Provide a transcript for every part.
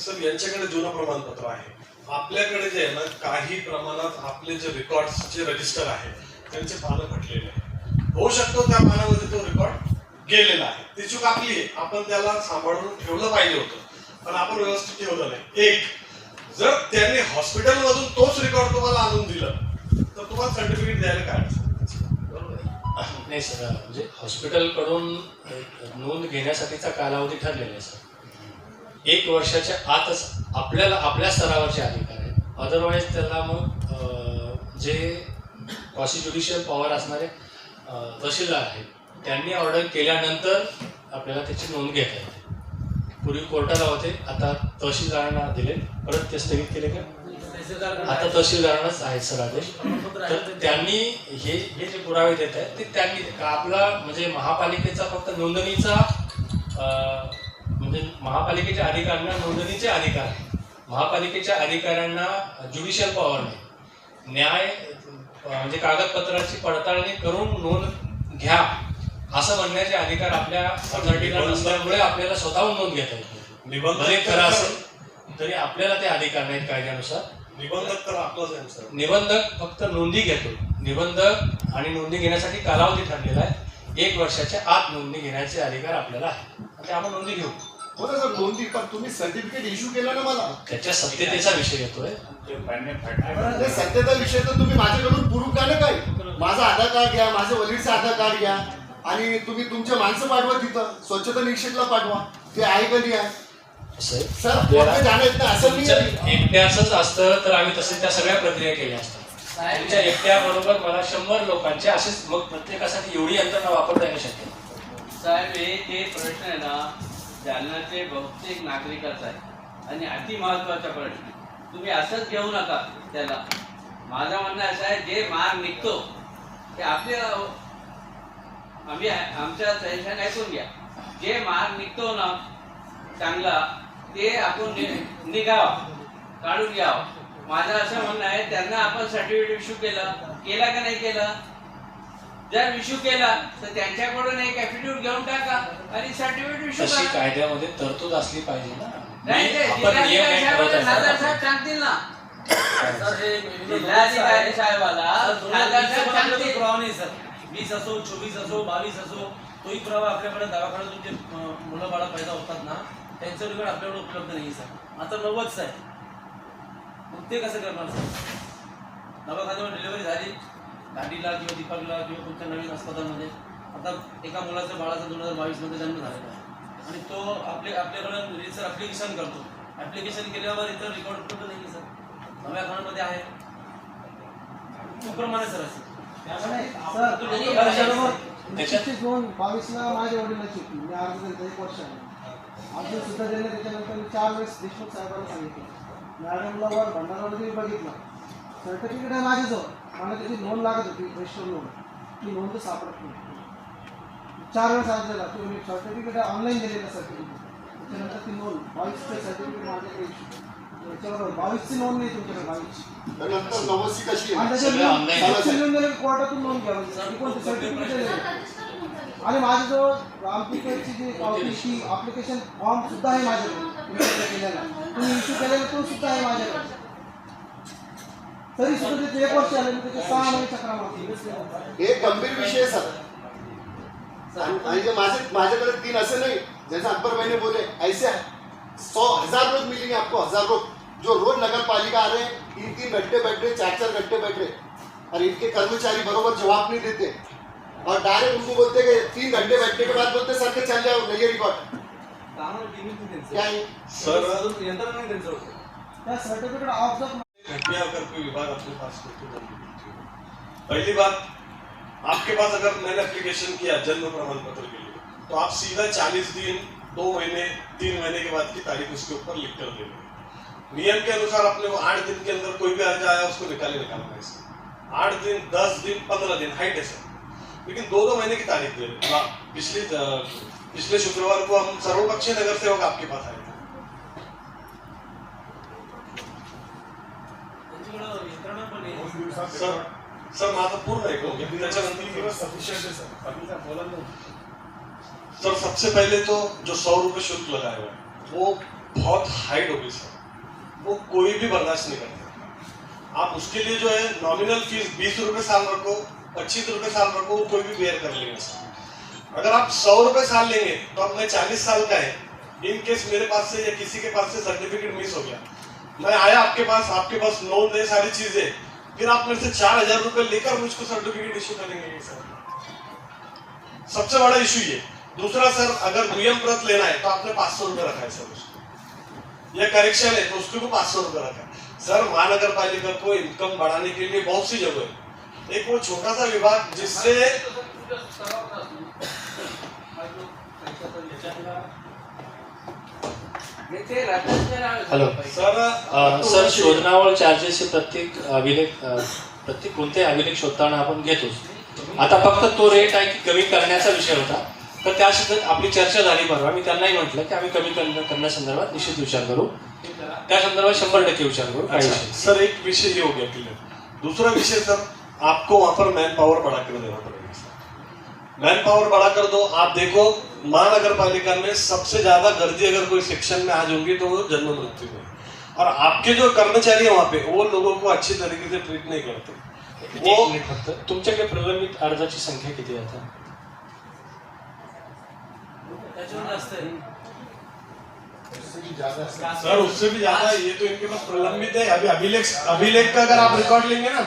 Sir यांच्याकडे जुनं प्रमाणपत्र आहे. आपल्याकडे जे आहे ना काही प्रमाणात आपले जे रेकॉर्डचे रजिस्टर आहे त्यांचे पानं फटलेले आहे होऊ शकतो त्या पानामध्ये तो रेकॉर्ड गेलेला आहे. ती चूक आपली आहे. आपण त्याला सांभाळून ठेवलं पाहिजे होतं. पण आपण व्यवस्थित ठेवलं नाही. एक जर त्यांनी हॉस्पिटलमधून तोच रेकॉर्ड तुम्हाला आणून दिलं तर तुम्हाला सर्टिफिकेट द्यायला काय बरोबर आहे? नाही सर म्हणजे हॉस्पिटलकडून एक नोंद घेण्यासाठीचा कालावधी ठरलेला आहे सर. एक वर्षाच्या आतच आपल्याला आपल्या स्तरावरचे अधिकार आहेत. अदरवाईज त्याला मग जे क्वासी ज्युडिशियल पॉवर असणारे तहसीलदार आहेत त्यांनी ऑर्डर केल्यानंतर आपल्याला त्याची नोंद घेता येते. पूर्वी कोर्टाला होते आता तहसीलदारांना दिले. परत ते स्थगित केले का? आता तहसीलदारांनाच आहेत सर आदेश. तर त्यांनी हे हे जे पुरावे देत आहेत ते त्यांनी का आपला म्हणजे महापालिकेचा फक्त नोंदणीचा म्हणजे महापालिकेच्या अधिकाऱ्यांना नोंदणीचे अधिकार आहे महापालिकेच्या अधिकाऱ्यांना ज्युडिशियल पॉवर नाही. न्याय म्हणजे कागदपत्राची पडताळणी करून नोंद घ्या असं म्हणण्याचे अधिकार आपल्या अथॉरिटीला नसल्यामुळे आपल्याला स्वतःहून नोंद घेता येत भले खरं असेल तरी आपल्याला ते अधिकार नाहीत कायद्यानुसार. निबंधक तर आपलाच आहे सर. निबंधक फक्त नोंदी घेतो. निबंधक आणि नोंदी घेण्यासाठी कालावधी ठरलेला आहे. एक वर्षाच्या आत नोंदणी घेण्याचे अधिकार आपल्याला आहे आणि आपण नोंदी घेऊ. हो ना सर नोंदी पण तुम्ही सर्टिफिकेट इश्यू केलं ना मला. त्याच्या सत्यतेचा विषय येतोय. ते सत्यता विषय तर तुम्ही माझ्याकडून पुरू का नाही काय माझा आधार कार्ड घ्या माझ्या वडीलचं आधार कार्ड घ्या. आणि तुम्ही तुमचे माणसं पाठवा तिथं. स्वच्छता निरीक्षकला पाठवा. ते आहे का नाही आहे? आहे. सर कोर्ट जाण्यात नाही असं नाही आहे. तुमच्या एकट्याच असतं तर आम्ही तसे त्या सगळ्या प्रक्रिया केल्या असतात. तुमच्या एकट्या बरोबर मला शंभर लोकांचे असेच मग प्रत्येकासाठी एवढी यंत्रणा वापरता येणं शक्य नाही. साहेब हे ते प्रश्न आहे ना जालन्याचे बहुतेक नागरिकच आहे आणि अति महत्त्वाचा प्रश्न तुम्ही असंच घेऊ नका त्याला. माझं म्हणणं असं आहे जे मार्ग निघतो ते आपल्या आम्ही आमच्या सजेशन ऐकून घ्या. जे मार्ग निघतो ना चांगला ते आपण नि- निघावं काढून घ्यावं. माझं असं म्हणणं आहे त्यांना आपण सर्टिफिकेट इश्यू केलं केला का नाही केलं? जर इश्यू केला तर त्यांच्याकडून एक ऍफिडेव्हिट घेऊन टाका आणि सर्टिफिकेट इश्यू तशी करा. कायद्यामध्ये तरतूद असली पाहिजे ना. नाही ते आपण नियम जिल्हाधिकारी नाही ठरवत साहेबाला खासदार असतो. साहेब सांगतील ना. सर हे जिल्हाधिकारी साहेबाला खासदार साहेब सांगतील. पुरावा नाही सर. वीस असो चोवीस असो बावीस असो तोही पुरावा आपल्याकडे दवाखान्यातून जे अं, मुलं बाळं पैदा होतात ना त्यांचं रिकॉर्ड आपल्याकडे उपलब्ध नाही सर. आता नव्वदच आहे. मग ते कसं करणार सर? दवाखान्यावर डिलिव्हरी झाली. दांडीला किंवा दीपकला किंवा तुमच्या नवीन अस्पतालमध्ये. आता एका मुलाच्या बाळाचा दोन हजार बावीसमध्ये जन्म झालेला आहे. आणि तो आपले आपल्याकडे सर ॲप्लिकेशन करतो. ॲप्लिकेशन केल्यावर इतर रेकॉर्ड उपलब्ध नाही सर? नव्या खाण्यामध्ये आहे. प्रमाणे सर असं. त्याच्यात त्याची दोन बावीसला माझ्या वडिलांची होती. मी अर्ज दिला एक वर्ष आहे. अर्ज सुद्धा दिले त्याच्यानंतर मी चार वेळेस देशमुख साहेबांना सांगितलं. वर भंडारामध्ये बघितलं. सर्टिफिकेट आहे माझ्याजवळ. मला त्याची नोंद लागत होती रजिस्टर नोंद. ती नोंद सापडत नाही चार वेळेस अर्ज दिला तुम्ही सर्टिफिकेट ऑनलाईन दिलेलं सर्टिफिकेट त्याच्यानंतर ती नोंद बावीसचं सर्टिफिकेट माझ्याकडे. त्याच्याबरोबर बावीसची नोंद नाही तुमच्याकडे बावीसची. आणि. त्याच्या लिहून दिलं की कोर्टातून नोंद घ्या म्हणजे. कोणते सर्टिफिकेट आणि माझ्याजवळ ग्रामपंचायतची जी पावती ती अप्लिकेशन फॉर्म सुद्धा आहे माझ्याकडे. केलेला. तुम्ही इश्यू केलेला तो सुद्धा आहे माझ्याकडे. तरी सुद्धा तिथे एक वर्ष आले मी सहा महिने चक्रा हे गंभीर विषय सर। आणि आणि माझे माझ्याकडे तीन असं नहीं जैसे अकबर भाई ने बोले ऐसे सौ हज़ार लोग मिलेंगे आपको हज़ार लोग। जो रोज नगर पालिका आ रहे हैं तीन तीन घंटे बैठ रहे चार चार घंटे बैठ रहे और इनके कर्मचारी बरोबर जवाब नहीं देते। और डायरेक्ट उनको बोलते कि तीन घंटे बैठने के बाद बोलते सर के चल जाओ नहीं रिकॉर्ड क्या है? सर यंत्रणा नाही सर्टिफिकेट ऑफ़ द घटना अगर कोई विभाग अपने पास हो तो जल्दी दीजिए। पहली बात, आपके पास अगर मैंने एप्लीकेशन किया जन्म प्रमाण पत्र के लिए तो आप सीधा चालीस दिन, दो महीने, तीन महीने के बाद की तारीख उसके ऊपर लिख कर देंगे नियम के अनुसार अपने को आठ दिन के अंदर कोई भी अर्ज़ आया उसको निकाले निकालना है आठ दिन, दस दिन, पंद्रह दिन, हाइट है सर लेकिन दो दो महीने की तारीख दे। रहे पिछले पिछले शुक्रवार को हम सर्वपक्षीय नगर सेवक आपके पास आए थे। सर सर माझं पूर्ण ऐकून सर सबसे पहले तो जो सौ रुपये शुल्क लगाया हुआ वो बहुत हाइट होगी सर वो कोई भी बर्दाश्त नहीं करता। आप उसके लिए जो है नॉमिनल फ़ीस बीस रुपए साल रखो पच्चीस रुपए साल रखो वो कोई भी बेयर कर लेंगे सर अगर आप सौ रुपए साल लेंगे तो अब मैं चालीस साल का है। इन केस मेरे पास से या किसी के पास से सर्टिफिकेट मिस हो गया मैं आया आपके पास आपके पास लोन है सारी चीज़ें। फिर आप मेरे से चार हज़ार रुपए लेकर मुझको सर्टिफिकेट इश्यू करेंगे सर। सबसे बड़ा इश्यू ये। दूसरा सर, अगर नियम प्रत लेना है तो आपने पाँच सौ रुपये रखा है सर उसको। यह करेक्शन है तो उसके पाँच सौ रुपये रखा है। सर महानगर पालिका को इनकम बढ़ाने के लिए बहुत सी जगह है। एक वो छोटा सा विभाग जिससे ते हॅलो. सर सर शोधनावळ चार्जेस हे प्रत्येक अभिलेख अ, प्रत्येक कोणते अभिलेख शोधताना आपण घेतोच आता फक्त तो रेट आहे की कमी करण्याचा विषय होता. तर त्या सुद्धा आपली चर्चा झाली परवा. मी त्यांनाही म्हटलं की आम्ही कमी करण्या- करण्यासंदर्भात निश्चित विचार करू. त्या संदर्भात शंभर टक्के विचार करू. सर एक विषय ये हो गया क्लियर दूसरा विषय सर आपको वहां पर मैन पावर बढ़ा कर देना पड़ेगा मैन पावर बढ़ा कर दो आप देखो महानगर पालिका में सबसे ज़्यादा गर्दी अगर कोई सेक्शन में आज होगी तो वो जन्म मृत्यु में। और आपके जो कर्मचारी है वहाँ पे वो लोगों को अच्छी तरीके से ट्रीट नहीं करते। वो फक्त तुमच्याकडे प्रलंबित अर्जाची संख्या किती आहे आता? सर उससे भी ज़्यादा है, ये तो इनके पास प्रलंबित है अभी अभिलेख अभिलेख का अगर आप रिकॉर्ड लेंगे ना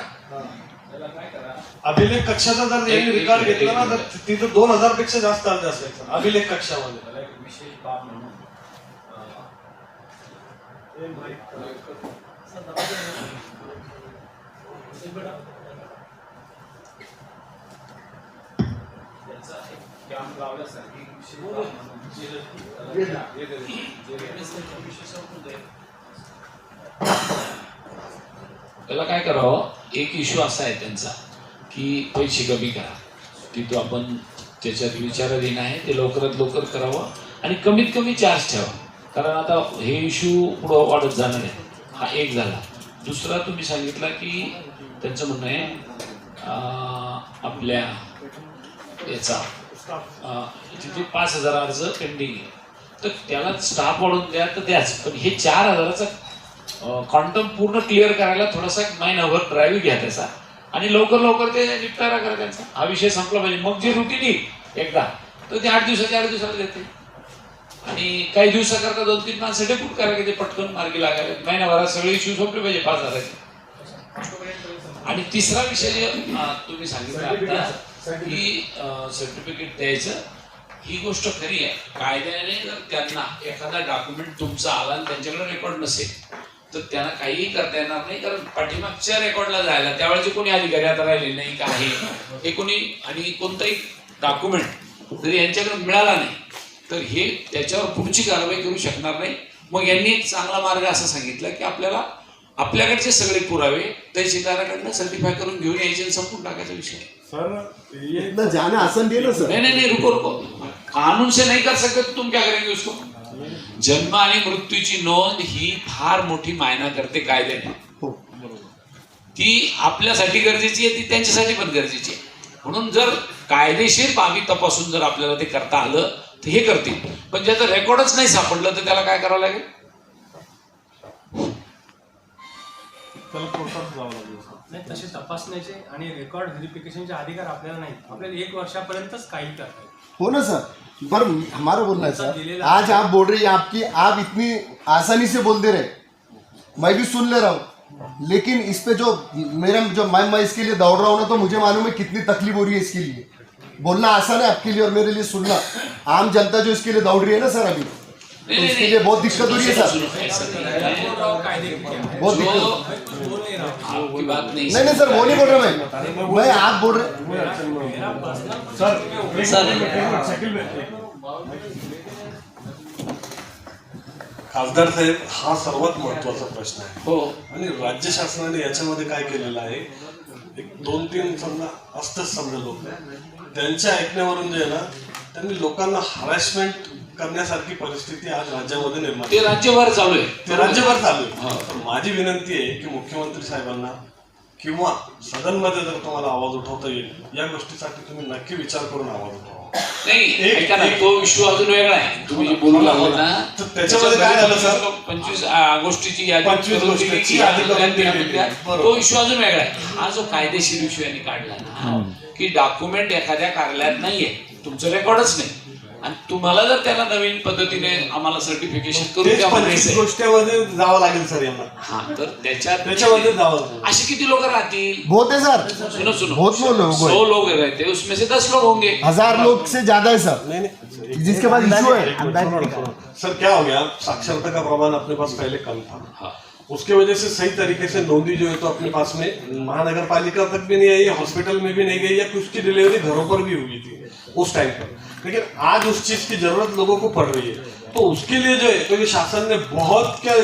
अभिलेख कक्षाचा जर यांनी रिकॉर्ड घेतला ना तर तिथं दोन हजारपेक्षा जास्त अर्ज असेल सर अभिलेख कक्षामध्ये विशेष बाब म्हणून कॅम्प विशेष त्याला काय करावं एक इश्यू असा आहे त्यांचा की पैसे कमी करा. तिथं आपण त्याच्यात विचाराधीन आहे ते लवकरात लवकर करावं आणि कमीत कमी चार्ज ठेवा. कारण आता हे इश्यू पुढं वाढत जाणार आहे. हा एक झाला. दुसरा तुम्ही सांगितला की त्यांचं म्हणणं आहे आपल्या याचा तिथे पाच हजार अर्ज पेंडिंग आहे. तर त्याला स्टाफ वाढून द्या तर द्याच. पण हे चार हजाराचा क्वांटम पूर्ण क्लिअर करायला थोडासा एक महिनाभर ड्राईव्ह घ्या त्याचा. आणि लवकर लवकर ते निपटारा करा त्यांचा. हा विषय संपला पाहिजे. मग जे रुटीन येईल एकदा. तर ते आठ दिवसाच्या आठ दिवसाला देते. आणि काही दिवसाकरता दोन तीन माणसं डेपूट करा की ते पटकन मार्गी लागायला. महिनाभरात सगळे इश्यू संपले पाहिजे. पाच हजाराचे आणि तिसरा विषय जे तुम्ही सांगितलं आता की सर्टिफिकेट द्यायचं ही गोष्ट खरी आहे. कायद्याने जर त्यांना एखादा डॉक्युमेंट तुमचा आला आणि त्यांच्याकडे रेकॉर्ड नसेल तर त्यांना काहीही करता येणार नाही कारण पाठीमागच्या रेकॉर्डला जायला त्यावेळेचे कोणी अधिकारी आता राहिले नाही का आहे? हे कोणी आणि कोणताही डॉक्युमेंट जरी यांच्याकडे मिळाला नाही. तर हे त्याच्यावर पुढची कारवाई करू शकणार नाही. मग यांनी एक चांगला मार्ग असा सांगितला की आपल्याला आपल्याकडचे सगळे पुरावे तहसीलदाराकडनं सर्टिफाय करून घेऊन यायचे संपून टाकायचा विषय. सर जाना आसान नहीं है ना सर. नहीं नहीं नहीं रुको रुको. कानून से नहीं कर सकते तुम क्या करेंगे उसको? जन्म आणि मृत्यूची नोंद ही फार मोठी मायना करते कायद्याने. हो. ती आपल्यासाठी गरजेची आहे ती त्यांच्यासाठी पण गरजेची आहे. म्हणून जर कायदेशीर बाबी तपासून जर आपल्याला ते करता आलं तर हे करतील. पण ज्याचं रेकॉर्डच नाही सापडलं तर त्याला काय करावं लागेल. नाही तसे तपासण्याचे आणि रेकॉर्ड व्हेरिफिकेशनचे अधिकार आपल्याला नाही आपल्याला एक वर्षापर्यंतच काही करता हो ना सर. पर हमारा बोलना है सर। आज आप बोल रहे हैं आपकी आप इतनी आसानी से बोल दे रहे। मैं भी सुन ले रहा हूँ। लेकिन इस पे जो मेरा जो मैं मैं इसके लिए दौड़ रहा हूँ ना तो मुझे मालूम है कितनी तकलीफ हो रही है इसके लिए। बोलना आसान है आपके लिए और मेरे लिए सुनना। आम जनता जो इसके लिए दौड़ रही है ना सर अभी तो उसके लिए बहुत दिक्कत हो रही है सर? बहुत दिक्कत। आपकी बात नहीं नहीं नहीं सर वो नहीं बोल रहा मैं। मैं आप बोल रहे मेरा पर्सनल खासदार साहेब हा सर्वात महत्त्वाचा प्रश्न आहे. हो. आणि राज्य शासनाने याच्यामध्ये काय केलेलं आहे? एक दोन तीन समजा असतंच समजा लोक त्यांच्या ऐकण्यावरून जे आहे ना त्यांनी लोकांना हॅरॅसमेंट करण्यासारखी परिस्थिती आज राज्यामध्ये निर्माण ते राज्यभर चालू आहे. ते राज्यभर चालू हा. आहे तर माझी विनंती आहे की मुख्यमंत्री साहेबांना किंवा सदनमध्ये जर तुम्हाला आवाज उठवता येईल या गोष्टीसाठी तुम्ही नक्की विचार करून आवाज उठवा. नाही ऐका ना तो इश्यू अजून वेगळा आहे. तुम्ही जे बोलू लागले ना. तर त्याच्यामध्ये काय झालं, सर? पंचवीस गोष्टीची यादी 25 करून दिली गोष्टीची की यादी करून आपल्याला दिली. त्याबद्दल- बरोबर. तो इश्यू अजून वेगळा आहे. हा जो कायदेशीर इश्यू यांनी काढला ना की डॉक्युमेंट एखाद्या कार्यालयात नाहीये. तुमचं रेकॉर्डच नाही. आणि तुम्हाला जर त्याला नवीन पद्धतीने आम्हाला सर्टिफिकेशन करून गोष्टीमध्ये जावं लागेल सर यांना. हा तर त्याच्यात त्याच्यामध्ये जावं लागेल. असे किती लोक राहतील? बहुत है सर. सुनो सुनो. बहुत लोग हैं, वो सौ लोग रहते उसमें से दस लोग होंगे. हजार लोग से ज्यादा है सर. नहीं नहीं. जिसके पास इशू है। सर क्या हो गया? साक्षरता का प्रमाण अपने पास पहले कम था? हाँ. उसके वजह से सही तरीके से नोंदी जो है तो अपने पास में महानगर पालिका तक भी नहीं आई है हॉस्पिटल में भी नहीं गई या कुछ की डिलीवरी घरों पर भी हुई थी उस टाइम पर। लेकिन आज उस चीज़ की ज़रूरत लोगों को पड़ रही है। तो उसके लिए जो है तो ये शासन ने बहुत क्या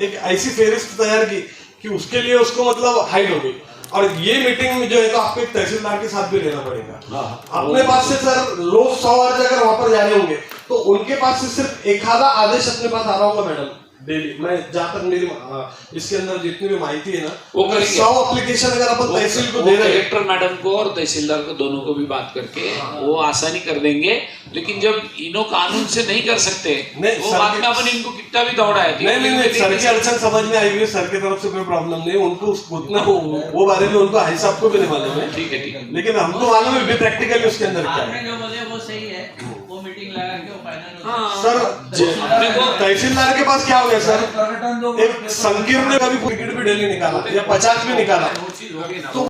एक ऐसी फेरिस्त तैयार की कि उसके लिए उसको मतलब हाइड हो गई। और ये मीटिंग में जो है तो आपको एक तहसीलदार के साथ भी लेना पड़ेगा। अपने पास से सर लोग सौ अगर वहाँ पर जा रहे होंगे तो उनके पास से सिर्फ़ एक आधा आदेश अपने पास आ रहा होगा मैडम। डेली मैं जहाँ तक मेरी आ, इसके अंदर जितनी भी माहिती है ना वो करेंगे। सौ एप्लीकेशन अगर अपन तहसील को दे रहे कलेक्टर मैडम को और तहसीलदार को दोनों को भी बात करके वो आसानी कर देंगे। लेकिन जब इनो कानून से नहीं कर सकते वो के- में अपन इनको कितना भी दौड़ा है नहीं नहीं नहीं सर की अड़चन समझ में आई हुई है सर की तरफ़ से कोई प्रॉब्लम नहीं उनको उतना वो, वो बारे में उनको हाई साहब को भी नहीं मालूम है। ठीक है ठीक है। लेकिन हमको मालूम है प्रैक्टिकली उसके अंदर क्या है। जो बोले वो सही है। सर तहसीलदार के पास क्या हो गया सर? एक संकीर्ण का भी क्रिकेट भी डेली निकाला या पचास भी निकाला। तो